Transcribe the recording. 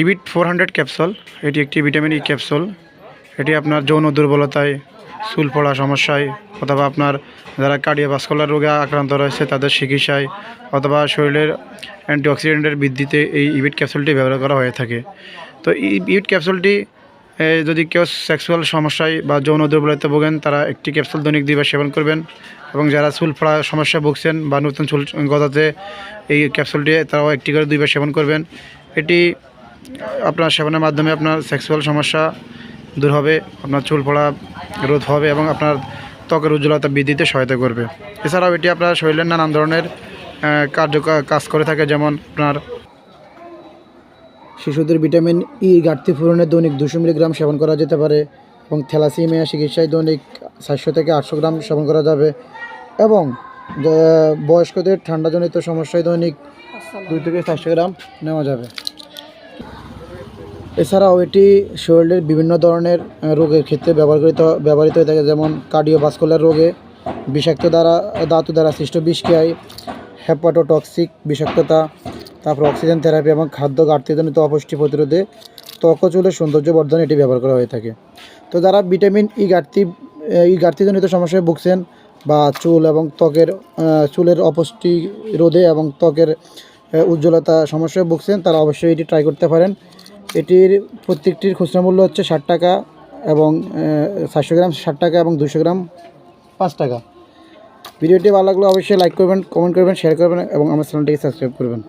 ইবিট four hundred capsule. এটি একটি vitamin E capsule. এটি আপনার যৌন দুর্বলতায়, চুল পড়া সমস্যায়, অথবা আপনার যারা কার্ডিওভাস্কুলার রোগে আক্রান্ত রয়েছে, তাদের চিকিৎসায়, অথবা শরীরের অ্যান্টিঅক্সিডেন্টের বৃদ্ধিতে এই ইবিট ক্যাপসুলটি ব্যবহার করা হয়ে থাকে। তো ইবিট ক্যাপসুলটি যদি কেউ সেক্সুয়াল সমস্যায় বা যৌন দুর্বলতা ভোগেন, তারা একটি ক্যাপসুল দৈনিক দুইবার সেবন করবেন এবং যারা চুল পড়া সমস্যা ভুগছেন বা নতুন চুল গজাতে, এই ক্যাপসুলটি তারাও একটি করে দুইবার সেবন করবেন। এটি আপনার সেবনের মাধ্যমে আপনার সেক্সুয়াল সমস্যা দূর হবে, আপনার চুল পড়া রোধ হবে এবং আপনার ত্বকের উজ্জ্বলতা বৃদ্ধিতে সহায়তা করবে। এছাড়াও এটি আপনার শরীরের নানান ধরনের কার্য কাজ করে থাকে, যেমন আপনার শিশুদের ভিটামিন ই ঘাটতি পূরণে দৈনিক দুশো মিলিগ্রাম সেবন করা যেতে পারে এবং থ্যালাসিমিয়া, চিকিৎসায় দৈনিক সাতশো থেকে আটশো গ্রাম সেবন করা যাবে এবং বয়স্কদের ঠান্ডাজনিত সমস্যায় দৈনিক দুই থেকে চারশো গ্রাম নেওয়া যাবে। এছাড়াও এটি শরীরের বিভিন্ন ধরনের রোগের ক্ষেত্রে ব্যবহৃত ব্যবহৃত হয়ে থাকে, যেমন কার্ডিওভাস্কুলার রোগে বিষাক্ত দ্বারা, ধাতু দ্বারা সৃষ্ট বিষক্রিয়ায় হেপাটোটক্সিক বিষাক্ততা, তারপর অক্সিজেন থেরাপি এবং খাদ্য ঘাটতিজনিত অপুষ্টি প্রতিরোধে ত্বক চুলের সৌন্দর্য বর্ধনে এটি ব্যবহার করা হয়ে থাকে। তো যারা ভিটামিন ই ঘাটতি ই ঘাটতিজনিত সমস্যায় ভুগছেন বা চুল এবং ত্বকের চুলের অপুষ্টি রোধে এবং ত্বকের উজ্জ্বলতা সমস্যায় ভুগছেন, তারা অবশ্যই এটি ট্রাই করতে পারেন। এটির প্রত্যেকটির খুচরা মূল্য হচ্ছে ষাট টাকা এবং সাতশো গ্রাম ষাট টাকা এবং দুশো গ্রাম পাঁচ টাকা। ভিডিওটি ভালো লাগলে অবশ্যই লাইক করবেন কমেন্ট করবেন শেয়ার করবেন এবং আমার চ্যানেলটিকে সাবস্ক্রাইব করবেন।